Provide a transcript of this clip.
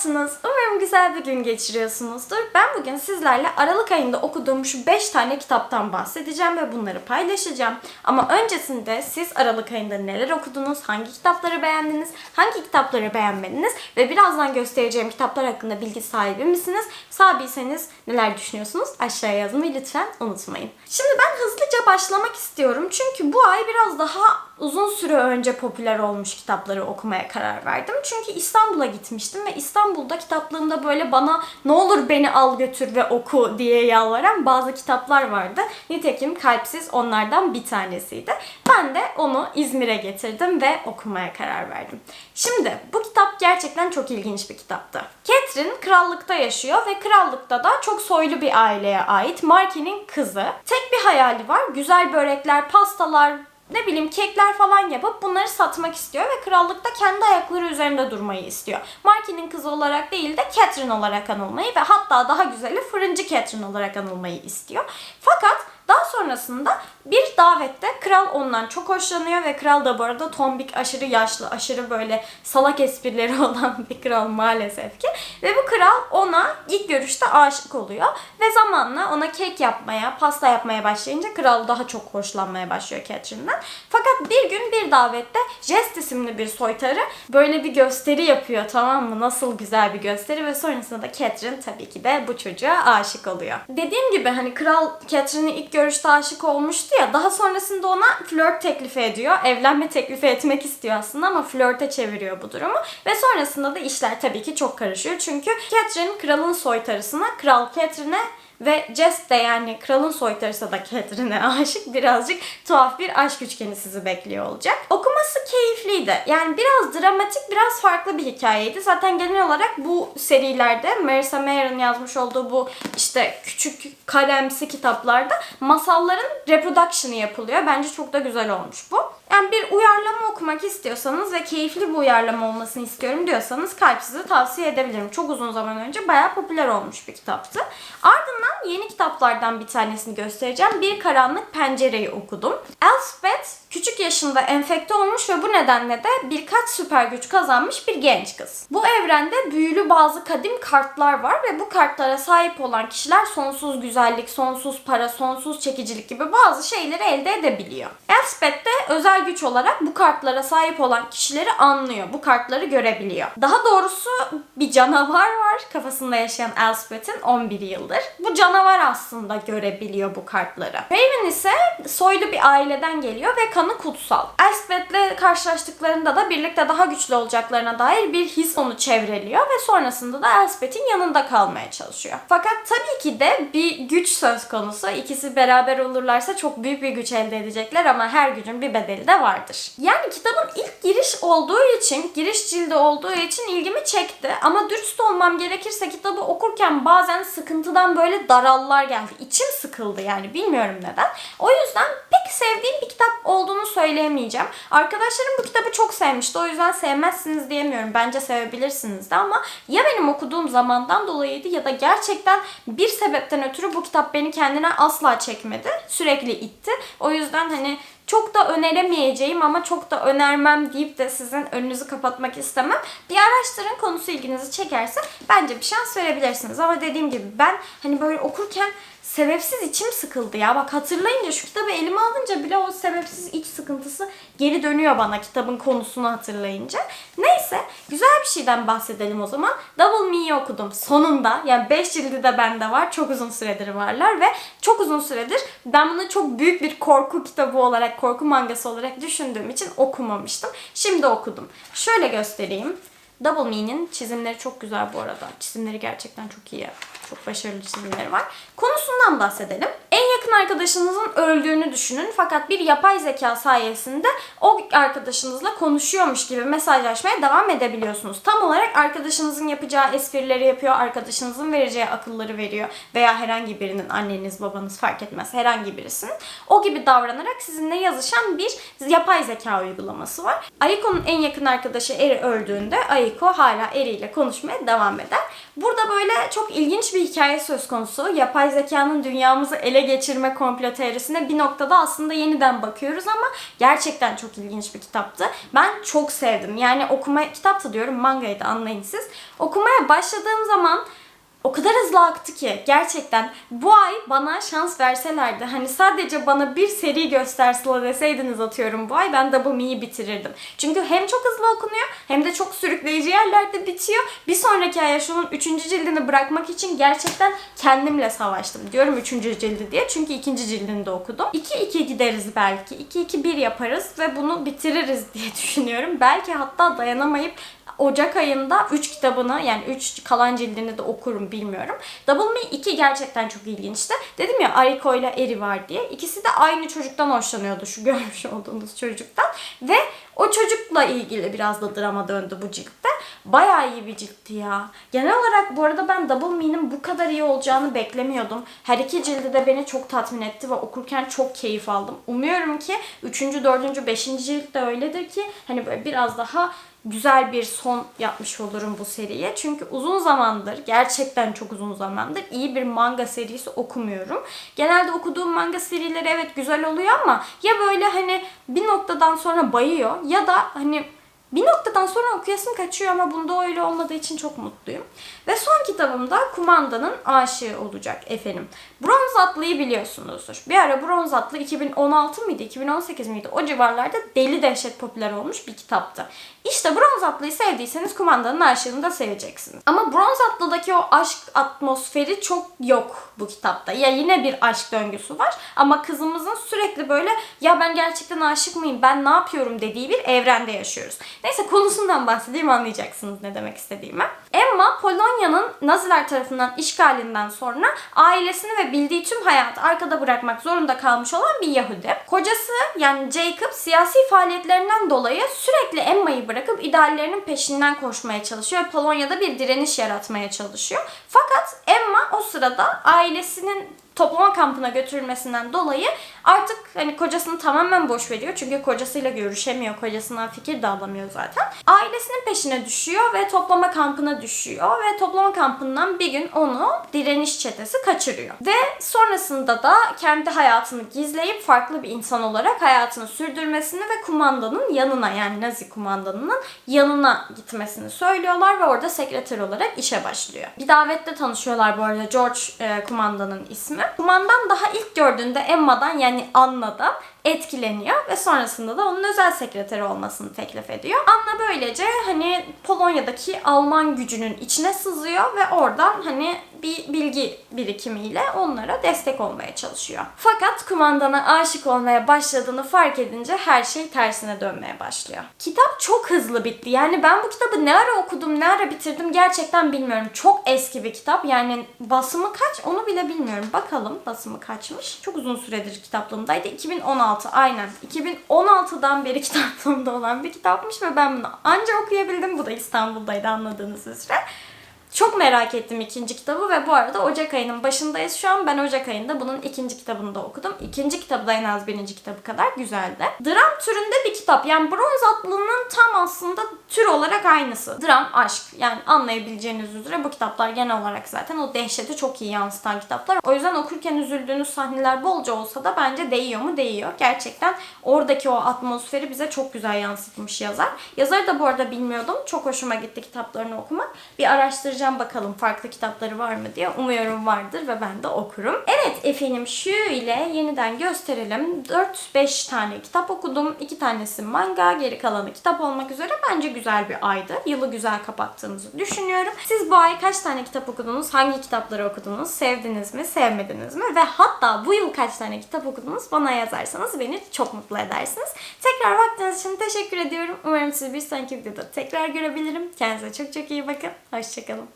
yaptınız? Umarım güzel bir gün geçiriyorsunuzdur. Ben bugün sizlerle Aralık ayında okuduğum şu 5 tane kitaptan bahsedeceğim ve bunları paylaşacağım. Ama öncesinde siz Aralık ayında neler okudunuz, hangi kitapları beğendiniz, hangi kitapları beğenmediniz ve birazdan göstereceğim kitaplar hakkında bilgi sahibi misiniz? Sahibiyseniz neler düşünüyorsunuz? Aşağıya yazmayı lütfen unutmayın. Şimdi ben hızlıca başlamak istiyorum çünkü bu ay biraz daha uzun süre önce popüler olmuş kitapları okumaya karar verdim. Çünkü İstanbul'a gitmiştim ve İstanbul'da kitaplığımda böyle bana ne olur beni al götür ve oku diye yalvaran bazı kitaplar vardı. Nitekim Kalpsiz onlardan bir tanesiydi. Ben de onu İzmir'e getirdim ve okumaya karar verdim. Şimdi bu kitap gerçekten çok ilginç bir kitaptı. Catherine krallıkta yaşıyor ve krallıkta da çok soylu bir aileye ait Marky'nin kızı. Tek bir hayali var. Güzel börekler, pastalar, ne bileyim kekler falan yapıp bunları satmak istiyor ve krallıkta kendi ayakları üzerinde durmayı istiyor. Marky'nin kızı olarak değil de Catherine olarak anılmayı ve hatta daha güzeli fırıncı Catherine olarak anılmayı istiyor. Fakat daha sonrasında bir davette kral ondan çok hoşlanıyor ve kral da bu arada tombik, aşırı yaşlı, aşırı böyle salak esprileri olan bir kral maalesef ki. Ve bu kral ona ilk görüşte aşık oluyor ve zamanla ona kek yapmaya, pasta yapmaya başlayınca kral daha çok hoşlanmaya başlıyor Catherine'den. Fakat bir gün bir davette Jest isimli bir soytarı böyle bir gösteri yapıyor tamam mı? Nasıl güzel bir gösteri ve sonrasında da Catherine tabii ki de bu çocuğa aşık oluyor. Dediğim gibi hani kral Catherine'e ilk görüşte aşık olmuştu ya daha sonrasında ona flört teklifi ediyor. Evlenme teklifi etmek istiyor aslında ama flörte çeviriyor bu durumu. Ve sonrasında da işler tabii ki çok karışıyor. Çünkü Catherine kralın soytarısına, kral Catherine'e ve Jess de yani kralın soytarısı da Catherine'e aşık birazcık tuhaf bir aşk üçgeni sizi bekliyor olacak. Okuması keyifliydi. Yani biraz dramatik, biraz farklı bir hikayeydi. Zaten genel olarak bu serilerde Marissa Mayer'ın yazmış olduğu bu işte küçük kalemsi kitaplarda masalların reproduction'ı yapılıyor. Bence çok da güzel olmuş bu. Yani bir uyarlama okumak istiyorsanız ve keyifli bir uyarlama olmasını istiyorum diyorsanız Kalpsiz'i tavsiye edebilirim. Çok uzun zaman önce bayağı popüler olmuş bir kitaptı. Ardından yeni kitaplardan bir tanesini göstereceğim. Bir Karanlık Pencereyi okudum. Elspeth küçük yaşında enfekte olmuş ve bu nedenle de birkaç süper güç kazanmış bir genç kız. Bu evrende büyülü bazı kadim kartlar var ve bu kartlara sahip olan kişiler sonsuz güzellik, sonsuz para, sonsuz çekicilik gibi bazı şeyleri elde edebiliyor. Elspeth de özel güç olarak bu kartlara sahip olan kişileri anlıyor. Bu kartları görebiliyor. Daha doğrusu bir canavar var kafasında yaşayan Elspeth'in 11 yıldır. Bu canavar aslında görebiliyor bu kartları. Raven ise soylu bir aileden geliyor ve kanı kutsal. Elspeth'le karşılaştıklarında da birlikte daha güçlü olacaklarına dair bir his onu çevreliyor ve sonrasında da Elspeth'in yanında kalmaya çalışıyor. Fakat tabii ki de bir güç söz konusu. İkisi beraber olurlarsa çok büyük bir güç elde edecekler ama her gücün bir bedeli de vardır. Yani kitabın olduğu için, giriş cildi olduğu için ilgimi çekti. Ama dürüst olmam gerekirse kitabı okurken bazen sıkıntıdan böyle darallar geldi. İçim sıkıldı yani bilmiyorum neden. O yüzden pek sevdiğim bir kitap olduğunu söyleyemeyeceğim. Arkadaşlarım bu kitabı çok sevmişti. O yüzden sevmezsiniz diyemiyorum. Bence sevebilirsiniz de ama ya benim okuduğum zamandan dolayıydı ya da gerçekten bir sebepten ötürü bu kitap beni kendine asla çekmedi. Sürekli itti. O yüzden hani çok da öneremeyeceğim ama çok da önermem deyip de sizin önünüzü kapatmak istemem. Bir araştırın konusu ilginizi çekerse bence bir şans verebilirsiniz. Ama dediğim gibi ben hani böyle okurken sebepsiz içim sıkıldı ya. Bak hatırlayınca şu kitabı elime alınca bile o sebepsiz iç sıkıntısı geri dönüyor bana kitabın konusunu hatırlayınca. Neyse güzel bir şeyden bahsedelim o zaman. Double Me'yi okudum sonunda. Yani 5 cildi de bende var. Çok uzun süredir varlar ve çok uzun süredir ben bunu çok büyük bir korku kitabı olarak, korku mangası olarak düşündüğüm için okumamıştım. Şimdi okudum. Şöyle göstereyim. Double Me'nin çizimleri çok güzel bu arada. Çizimleri gerçekten çok iyi. Çok başarılı çizimleri var. Konusundan bahsedelim. En yakın arkadaşınızın öldüğünü düşünün fakat bir yapay zeka sayesinde o arkadaşınızla konuşuyormuş gibi mesajlaşmaya devam edebiliyorsunuz. Tam olarak arkadaşınızın yapacağı esprileri yapıyor, arkadaşınızın vereceği akılları veriyor veya herhangi birinin anneniz, babanız fark etmez herhangi birisinin o gibi davranarak sizinle yazışan bir yapay zeka uygulaması var. Aiko'nun en yakın arkadaşı Eri öldüğünde Aiko hala Eri ile konuşmaya devam eder. Burada böyle çok ilginç bir hikaye söz konusu. Yapay zekanın dünyamızı ele geçirme komplo teorisine bir noktada aslında yeniden bakıyoruz ama gerçekten çok ilginç bir kitaptı. Ben çok sevdim. Yani okuma kitaptı diyorum mangayı da anlayın siz. Okumaya başladığım zaman o kadar hızlı aktı ki gerçekten bu ay bana şans verselerdi hani sadece bana bir seri gösterseler deseydiniz atıyorum bu ay ben Double Me'yi bitirirdim. Çünkü hem çok hızlı okunuyor hem de çok sürükleyici yerlerde bitiyor. Bir sonraki aya şunun 3. cildini bırakmak için gerçekten kendimle savaştım. Diyorum 3. cildi diye çünkü 2. cildini de okudum. 2-2 gideriz belki. 2-2-1 yaparız ve bunu bitiririz diye düşünüyorum. Belki hatta dayanamayıp Ocak ayında 3 kitabını yani 3 kalan cildini de okurum bilmiyorum. Double Me 2 gerçekten çok ilginçti. Dedim ya Ariko ile Eri var diye. İkisi de aynı çocuktan hoşlanıyordu şu görmüş olduğunuz çocuktan. Ve o çocukla ilgili biraz da drama döndü bu ciltte. Bayağı iyi bir ciltti ya. Genel olarak bu arada ben Double Me'nin bu kadar iyi olacağını beklemiyordum. Her iki cildi de beni çok tatmin etti ve okurken çok keyif aldım. Umuyorum ki 3. 4. 5. cilt de öyledir ki hani böyle biraz daha güzel bir son yapmış olurum bu seriye. Çünkü uzun zamandır, gerçekten çok uzun zamandır iyi bir manga serisi okumuyorum. Genelde okuduğum manga serileri evet güzel oluyor ama ya böyle hani bir noktadan sonra bayıyor ya da hani bir noktadan sonra okuyasım kaçıyor ama bunda öyle olmadığı için çok mutluyum. Ve son kitabım da Kumanda'nın aşığı olacak efendim. Bronz Atlı'yı biliyorsunuzdur. Bir ara Bronz Atlı 2016 mıydı, 2018 miydi? O civarlarda deli dehşet popüler olmuş bir kitaptı. İşte Bronz Atlı'yı sevdiyseniz Kumanda'nın aşığını da seveceksiniz. Ama Bronz Atlı'daki o aşk atmosferi çok yok bu kitapta. Ya yine bir aşk döngüsü var ama kızımızın sürekli böyle ya ben gerçekten aşık mıyım, ben ne yapıyorum dediği bir evrende yaşıyoruz. Neyse konusundan bahsedeyim anlayacaksınız ne demek istediğimi. Emma Polonya'nın Naziler tarafından işgalinden sonra ailesini ve bildiği tüm hayatı arkada bırakmak zorunda kalmış olan bir Yahudi. Kocası yani Jacob siyasi faaliyetlerinden dolayı sürekli Emma'yı bırakıp ideallerinin peşinden koşmaya çalışıyor. Polonya'da bir direniş yaratmaya çalışıyor. Fakat Emma o sırada ailesinin toplama kampına götürülmesinden dolayı artık hani kocasını tamamen boş veriyor. Çünkü kocasıyla görüşemiyor. Kocasından fikir de alamıyor zaten. Ailesinin peşine düşüyor ve toplama kampına düşüyor. Ve toplama kampından bir gün onu direniş çetesi kaçırıyor. Ve sonrasında da kendi hayatını gizleyip farklı bir insan olarak hayatını sürdürmesini ve kumandanın yanına yani Nazi kumandanının yanına gitmesini söylüyorlar ve orada sekreter olarak işe başlıyor. Bir davette tanışıyorlar bu arada George e, kumandanın ismi. Kumandan daha ilk gördüğünde Emma'dan yani Anna'dan etkileniyor ve sonrasında da onun özel sekreteri olmasını teklif ediyor. Anna böylece hani Polonya'daki Alman gücünün içine sızıyor ve oradan hani bir bilgi birikimiyle onlara destek olmaya çalışıyor. Fakat kumandana aşık olmaya başladığını fark edince her şey tersine dönmeye başlıyor. Kitap çok hızlı bitti. Yani ben bu kitabı ne ara okudum, ne ara bitirdim gerçekten bilmiyorum. Çok eski bir kitap. Yani basımı kaç onu bile bilmiyorum. Bakalım basımı kaçmış. Çok uzun süredir kitaplığımdaydı. 2016 aynen. 2016'dan beri kitaplığımda olan bir kitapmış ve ben bunu anca okuyabildim. Bu da İstanbul'daydı anladığınız üzere. Çok merak ettim ikinci kitabı ve bu arada Ocak ayının başındayız şu an. Ben Ocak ayında bunun ikinci kitabını da okudum. İkinci kitabı da en az birinci kitabı kadar güzeldi. Dram türünde bir kitap. Yani Bronz Atlı'nın tam aslında tür olarak aynısı. Dram, aşk. Yani anlayabileceğiniz üzere bu kitaplar genel olarak zaten o dehşeti çok iyi yansıtan kitaplar. O yüzden okurken üzüldüğünüz sahneler bolca olsa da bence değiyor mu? Değiyor. Gerçekten oradaki o atmosferi bize çok güzel yansıtmış yazar. Yazarı da bu arada bilmiyordum. Çok hoşuma gitti kitaplarını okumak. Bir araştıracağım bakalım farklı kitapları var mı diye. Umuyorum vardır ve ben de okurum. Evet efendim şu ile yeniden gösterelim. 4-5 tane kitap okudum. 2 tanesi manga, geri kalanı kitap olmak üzere. Bence güzel bir aydı. Yılı güzel kapattığımızı düşünüyorum. Siz bu ay kaç tane kitap okudunuz? Hangi kitapları okudunuz? Sevdiniz mi? Sevmediniz mi? Ve hatta bu yıl kaç tane kitap okudunuz? Bana yazarsanız beni çok mutlu edersiniz. Tekrar vaktiniz için teşekkür ediyorum. Umarım sizi bir sonraki videoda tekrar görebilirim. Kendinize çok çok iyi bakın. Hoşçakalın.